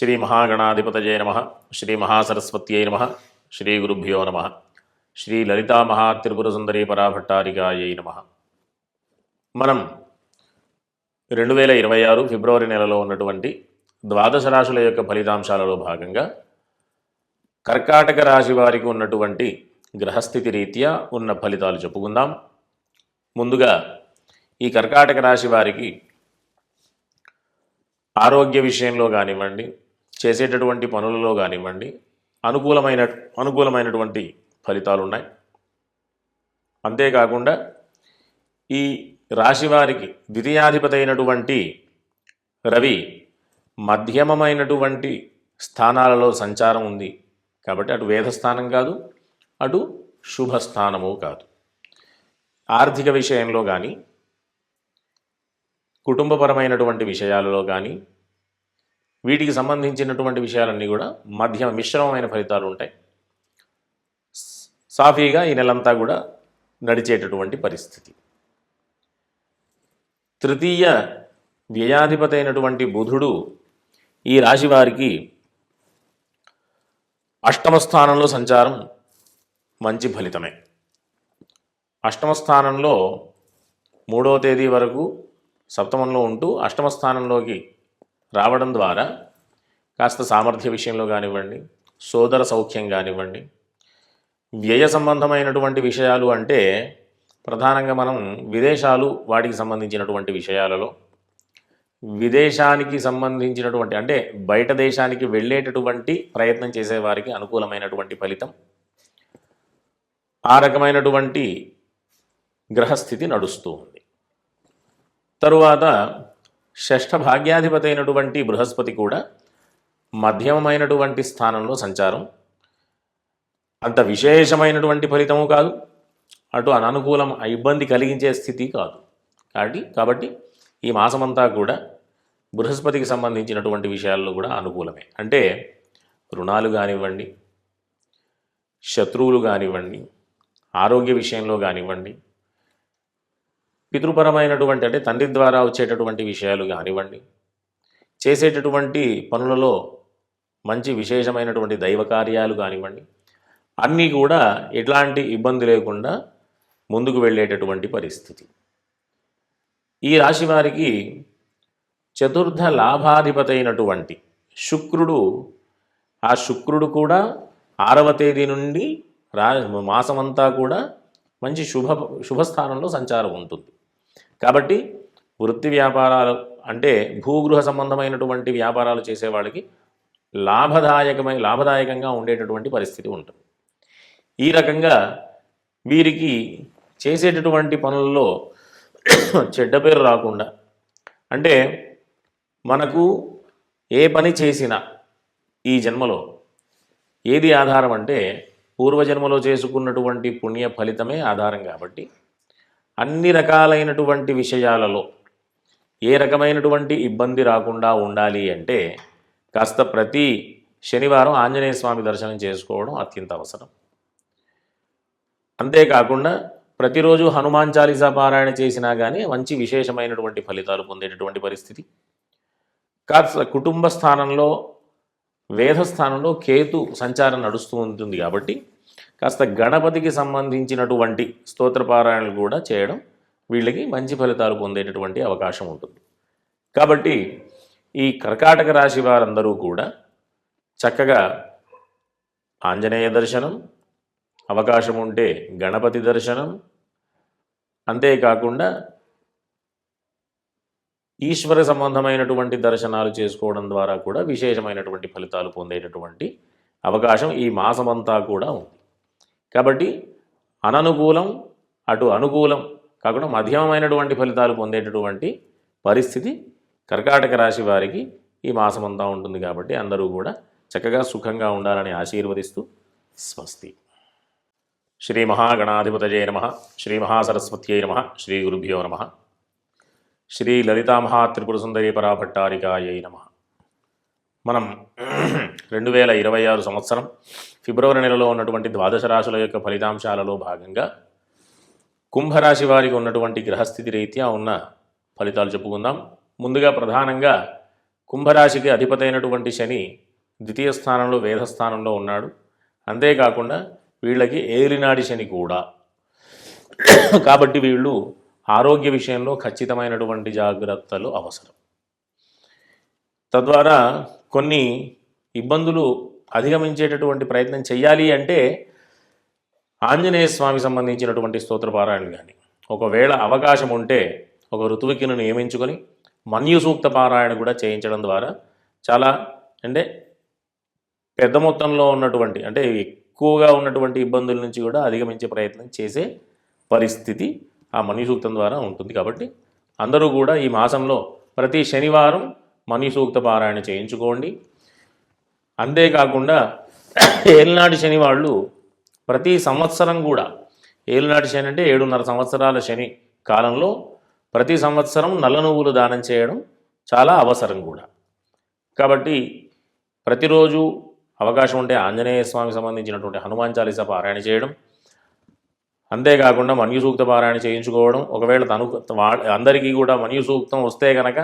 శ్రీ మహాగణాధిపతయే నమ శ్రీ మహాసరస్వత్యై నమ శ్రీ గురుభ్యో నమ శ్రీ లలితా మహాత్రిపుర సుందరీ పరాభట్టారికాయై నమ. మనం రెండు వేల ఇరవై ఆరు ఫిబ్రవరి నెలలో ఉన్నటువంటి ద్వాదశ రాశుల యొక్క ఫలితాంశాలలో భాగంగా కర్కాటక రాశి వారికి ఉన్నటువంటి గ్రహస్థితి రీత్యా ఉన్న ఫలితాలు చెప్పుకుందాం. ముందుగా ఈ కర్కాటక రాశి వారికి ఆరోగ్య విషయంలో కానివ్వండి చేసేటటువంటి పనులలో కానివ్వండి అనుకూలమైన అనుకూలమైనటువంటి ఫలితాలు ఉన్నాయి అంతేకాకుండా ఈ రాశివారికి ద్వితీయాధిపతి అయినటువంటి రవి మధ్యమమైనటువంటి స్థానాలలో సంచారం ఉంది. కాబట్టి అటు వేదస్థానం కాదు అటు శుభస్థానము కాదు. ఆర్థిక విషయంలో కానీ కుటుంబపరమైనటువంటి విషయాలలో కానీ వీటికి సంబంధించినటువంటి విషయాలన్నీ కూడా మధ్య మిశ్రమమైన ఫలితాలు ఉంటాయి. సాఫీగా ఈ నెలంతా కూడా నడిచేటటువంటి పరిస్థితి. తృతీయ వ్యయాధిపతి అయినటువంటి బుధుడు ఈ రాశి వారికి అష్టమ స్థానంలో సంచారం మంచి ఫలితమే. అష్టమ స్థానంలో మూడవ తేదీ వరకు సప్తమంలో ఉంటూ అష్టమ స్థానంలోకి రావడం ద్వారా కాస్త సామర్థ్య విషయంలో కానివ్వండి సోదర సౌఖ్యం కానివ్వండి వ్యయ సంబంధమైనటువంటి విషయాలు అంటే ప్రధానంగా మనం విదేశాలు వాటికి సంబంధించినటువంటి విషయాలలో విదేశానికి సంబంధించినటువంటి అంటే బయట దేశానికి వెళ్ళేటటువంటి ప్రయత్నం చేసేవారికి అనుకూలమైనటువంటి ఫలితం ఆ రకమైనటువంటి గ్రహస్థితి నడుస్తూ ఉంది. తరువాత షష్ఠ భాగ్యాధిపతి అయినటువంటి బృహస్పతి కూడా మధ్యమమైనటువంటి స్థానంలో సంచారం. అంత విశేషమైనటువంటి ఫలితము కాదు. అటు అననుకూలం ఇబ్బంది కలిగించే స్థితి కాదు. కాబట్టి కాబట్టి ఈ మాసమంతా కూడా బృహస్పతికి సంబంధించినటువంటి విషయాల్లో కూడా అనుకూలమే. అంటే రుణాలు కానివ్వండి శత్రువులు కానివ్వండి ఆరోగ్య విషయంలో కానివ్వండి పితృపరమైనటువంటి అంటే తండ్రి ద్వారా వచ్చేటటువంటి విషయాలు కానివ్వండి చేసేటటువంటి పనులలో మంచి విశేషమైనటువంటి దైవ కార్యాలు కానివ్వండి అన్నీ కూడా ఎట్లాంటి ఇబ్బంది లేకుండా ముందుకు వెళ్ళేటటువంటి పరిస్థితి. ఈ రాశి వారికి చతుర్థ లాభాధిపతి అయినటువంటి శుక్రుడు ఆ శుక్రుడు కూడా ఆరవ తేదీ నుండి రా మాసమంతా కూడా మంచి శుభ శుభస్థానంలో సంచారం ఉంటుంది. కాబట్టి వృత్తి వ్యాపారాలు అంటే భూగృహ సంబంధమైనటువంటి వ్యాపారాలు చేసే వాళ్ళకి లాభదాయకమై లాభదాయకంగా ఉండేటటువంటి పరిస్థితి ఉంటుంది. ఈ రకంగా వీరికి చేసేటటువంటి పనుల్లో చెడ్డ పేరు రాకుండా అంటే మనకు ఏ పని చేసినా ఈ జన్మలో ఏది ఆధారం అంటే పూర్వజన్మలో చేసుకున్నటువంటి పుణ్య ఫలితమే ఆధారం కాబట్టి అన్ని రకాలైనటువంటి విషయాలలో ఏ రకమైనటువంటి ఇబ్బంది రాకుండా ఉండాలి అంటే కాస్త ప్రతి శనివారం ఆంజనేయ స్వామి దర్శనం చేసుకోవడం అత్యంత అవసరం. అంతేకాకుండా ప్రతిరోజు హనుమాన్ చాలీసా పారాయణ చేసినా కానీ మంచి విశేషమైనటువంటి ఫలితాలు పొందేటటువంటి పరిస్థితి. కాస్త కుటుంబ స్థానంలో వేద స్థానంలో కేతు సంచారం నడుస్తూ ఉంటుంది కాబట్టి కాస్త గణపతికి సంబంధించినటువంటి స్తోత్రపారాయణలు కూడా చేయడం వీళ్ళకి మంచి ఫలితాలు పొందేటటువంటి అవకాశం ఉంటుంది. కాబట్టి ఈ కర్కాటక రాశి వారందరూ కూడా చక్కగా ఆంజనేయ దర్శనం అవకాశం ఉంటే గణపతి దర్శనం అంతేకాకుండా ఈశ్వర సంబంధమైనటువంటి దర్శనాలు చేసుకోవడం ద్వారా కూడా విశేషమైనటువంటి ఫలితాలు పొందేటటువంటి అవకాశం ఈ మాసమంతా కూడా ఉంది. కాబట్టి అననుకూలం అటు అనుకూలం కాకుండా మధ్యమమైనటువంటి ఫలితాలు పొందేటటువంటి పరిస్థితి కర్కాటక రాశి వారికి ఈ మాసమంతా ఉంటుంది కాబట్టి అందరూ కూడా చక్కగా సుఖంగా ఉండాలని ఆశీర్వదిస్తూ స్వస్తి. శ్రీ మహాగణాధిపతజయ నమ. శ్రీ మహాసరస్వత్యై నమ. శ్రీ గురుభ్యో నమ. శ్రీ లలితామహాత్రిపుర సుందరీ పరాభట్టారికాయై నమ. మనం రెండు వేల ఇరవై ఆరు సంవత్సరం ఫిబ్రవరి నెలలో ఉన్నటువంటి ద్వాదశ రాశుల యొక్క ఫలితాంశాలలో భాగంగా కుంభరాశి వారికి ఉన్నటువంటి గ్రహస్థితి రీత్యా ఉన్న ఫలితాలు చెప్పుకుందాం. ముందుగా ప్రధానంగా కుంభరాశికి అధిపతైనటువంటి శని ద్వితీయ స్థానంలో వేధస్థానంలో ఉన్నాడు. అంతేకాకుండా వీళ్ళకి ఏలినాడి శని కూడా. కాబట్టి వీళ్ళు ఆరోగ్య విషయంలో ఖచ్చితమైనటువంటి జాగ్రత్తలు అవసరం. తద్వారా కొన్ని ఇబ్బందులు అధిగమించేటటువంటి ప్రయత్నం చేయాలి అంటే ఆంజనేయ స్వామి సంబంధించినటువంటి స్తోత్రపారాయణ కానీ ఒకవేళ అవకాశం ఉంటే ఒక ఋతువికిను నియమించుకొని మన్యుసూక్త పారాయణ కూడా చేయించడం ద్వారా చాలా అంటే పెద్ద మొత్తంలో ఉన్నటువంటి అంటే ఎక్కువగా ఉన్నటువంటి ఇబ్బందుల నుంచి కూడా అధిగమించే ప్రయత్నం చేసే పరిస్థితి ఆ మన్యుసూక్తం ద్వారా ఉంటుంది కాబట్టి అందరూ కూడా ఈ మాసంలో ప్రతి శనివారం మన్యుసూక్త పారాయణ చేయించుకోండి. అంతేకాకుండా ఏలినాటి శని వాళ్ళు ప్రతి సంవత్సరం కూడా ఏలినాటి శని అంటే ఏడున్నర సంవత్సరాల శని కాలంలో ప్రతి సంవత్సరం నల్ల నువ్వులు దానం చేయడం చాలా అవసరం కూడా. కాబట్టి ప్రతిరోజు అవకాశం ఉంటే ఆంజనేయ స్వామికి సంబంధించినటువంటి హనుమాన్ చాలీసా పారాయణ చేయడం అంతేకాకుండా మన్యు సూక్త పారాయణ చేయించుకోవడం. ఒకవేళ తను అందరికీ కూడా మన్యు సూక్తం వస్తే కనుక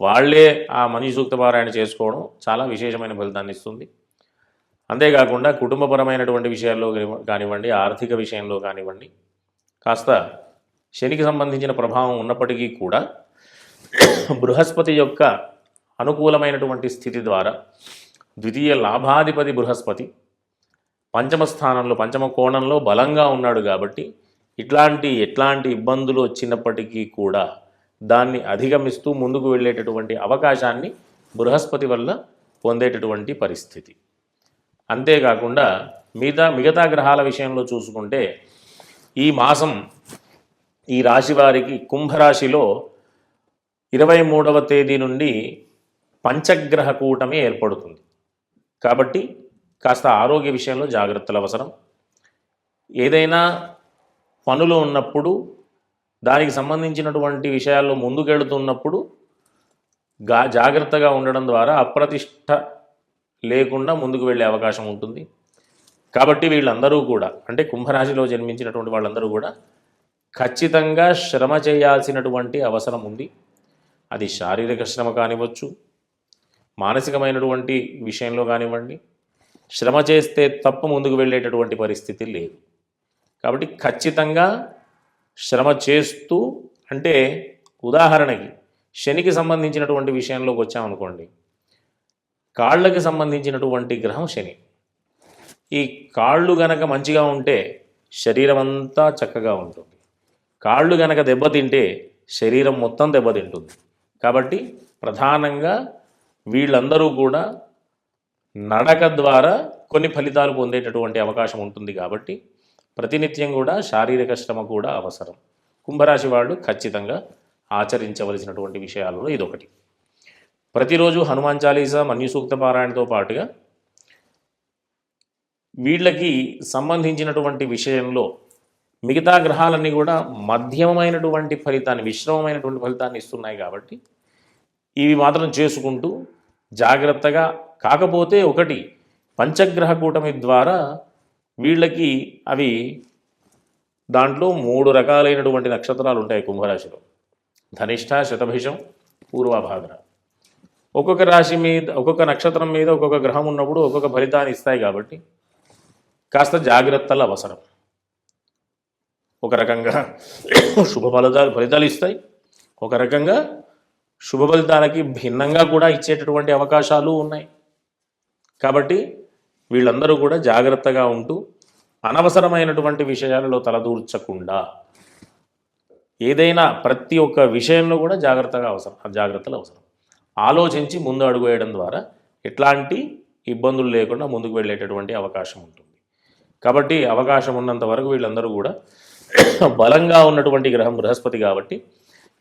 వాళ్ళే ఆ మన్యు సూక్త పారాయణ చేసుకోవడం చాలా విశేషమైన ఫలితాన్ని ఇస్తుంది. అంతేకాకుండా కుటుంబపరమైనటువంటి విషయాల్లో కానివ్వండి ఆర్థిక విషయంలో కానివ్వండి కాస్త శనికి సంబంధించిన ప్రభావం ఉన్నప్పటికీ కూడా బృహస్పతి యొక్క అనుకూలమైనటువంటి స్థితి ద్వారా ద్వితీయ లాభాధిపతి బృహస్పతి పంచమ స్థానంలో పంచమ కోణంలో బలంగా ఉన్నాడు కాబట్టి ఇట్లాంటి ఎట్లాంటి ఇబ్బందులు వచ్చినప్పటికీ కూడా దాన్ని అధిగమిస్తూ ముందుకు వెళ్ళేటటువంటి అవకాశాన్ని బృహస్పతి వల్ల పొందేటటువంటి పరిస్థితి. అంతేకాకుండా మిగతా మిగతా గ్రహాల విషయంలో చూసుకుంటే ఈ మాసం ఈ రాశి వారికి కుంభరాశిలో ఇరవై మూడవ తేదీ నుండి పంచగ్రహ కూటమి ఏర్పడుతుంది. కాబట్టి కాస్త ఆరోగ్య విషయంలో జాగ్రత్తలు అవసరం. ఏదైనా పనులు ఉన్నప్పుడు దానికి సంబంధించినటువంటి విషయాల్లో ముందుకెళుతున్నప్పుడు గా జాగ్రత్తగా ఉండడం ద్వారా అప్రతిష్ట లేకుండా ముందుకు వెళ్ళే అవకాశం ఉంటుంది. కాబట్టి వీళ్ళందరూ కూడా అంటే కుంభరాశిలో జన్మించినటువంటి వాళ్ళందరూ కూడా ఖచ్చితంగా శ్రమ చేయాల్సినటువంటి అవసరం ఉంది. అది శారీరక శ్రమ కానివ్వచ్చు మానసికమైనటువంటి విషయంలో కానివ్వండి శ్రమ చేస్తే తప్ప ముందుకు వెళ్ళేటటువంటి పరిస్థితి లేదు. కాబట్టి ఖచ్చితంగా శ్రమ చేస్తూ అంటే ఉదాహరణకి శనికి సంబంధించినటువంటి విషయంలోకి వచ్చామనుకోండి. కాళ్ళకి సంబంధించినటువంటి గ్రహం శని. ఈ కాళ్ళు గనక మంచిగా ఉంటే శరీరం అంతా చక్కగా ఉంటుంది. కాళ్ళు గనక దెబ్బతింటే శరీరం మొత్తం దెబ్బతింటుంది. కాబట్టి ప్రధానంగా వీళ్ళందరూ కూడా నడక ద్వారా కొన్ని ఫలితాలు పొందేటటువంటి అవకాశం ఉంటుంది కాబట్టి ప్రతినిత్యం కూడా శారీరక శ్రమ కూడా అవసరం. కుంభరాశి వాళ్ళు ఖచ్చితంగా ఆచరించవలసినటువంటి విషయాలలో ఇదొకటి. ప్రతిరోజు హనుమాన్ చాలీసా మన్యుసూక్త పారాయణతో పాటుగా వీళ్ళకి సంబంధించినటువంటి విషయంలో మిగతా గ్రహాలన్నీ కూడా మధ్యమమైనటువంటి ఫలితాన్ని మిశ్రమమైనటువంటి ఫలితాన్ని ఇస్తున్నాయి కాబట్టి ఇవి మాత్రం చేసుకుంటూ జాగ్రత్తగా కాకపోతే ఒకటి పంచగ్రహ కూటమి ద్వారా వీళ్ళకి అవి దాంట్లో మూడు రకాలైనటువంటి నక్షత్రాలు ఉంటాయి కుంభరాశిలో. ధనిష్ట శతభిషం పూర్వభాద్ర. ఒక్కొక్క రాశి మీద ఒక్కొక్క నక్షత్రం మీద ఒక్కొక్క గ్రహం ఉన్నప్పుడు ఒక్కొక్క ఫలితాన్ని ఇస్తాయి కాబట్టి కాస్త జాగ్రత్తలు అవసరం. ఒక రకంగా శుభ ఫలితాలు ఫలితాలు ఇస్తాయి. ఒక రకంగా శుభ ఫలితాలకి భిన్నంగా కూడా ఇచ్చేటటువంటి అవకాశాలు ఉన్నాయి. కాబట్టి వీళ్ళందరూ కూడా జాగ్రత్తగా ఉంటూ అనవసరమైనటువంటి విషయాలలో తలదూర్చకుండా ఏదైనా ప్రతి ఒక్క విషయంలో కూడా జాగ్రత్తగా అవసరం జాగ్రత్తలు అవసరం. ఆలోచించి ముందు అడుగు వేయడం ద్వారా ఎట్లాంటి ఇబ్బందులు లేకుండా ముందుకు వెళ్ళేటటువంటి అవకాశం ఉంటుంది. కాబట్టి అవకాశం ఉన్నంత వరకు వీళ్ళందరూ కూడా బలంగా ఉన్నటువంటి గ్రహం బృహస్పతి కాబట్టి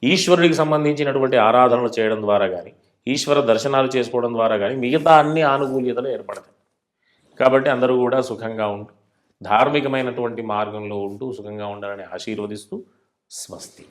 ఈశ్వరుడికి సంబంధించినటువంటి ఆరాధనలు చేయడం ద్వారా కానీ ఈశ్వర దర్శనాలు చేసుకోవడం ద్వారా కానీ మిగతా అన్ని ఆనుకూల్యతలు ఏర్పడతాయి. కాబట్టి అందరూ కూడా సుఖంగా ఉంటూ ధార్మికమైనటువంటి మార్గంలో ఉంటూ సుఖంగా ఉండాలని ఆశీర్వదిస్తూ స్వస్తి.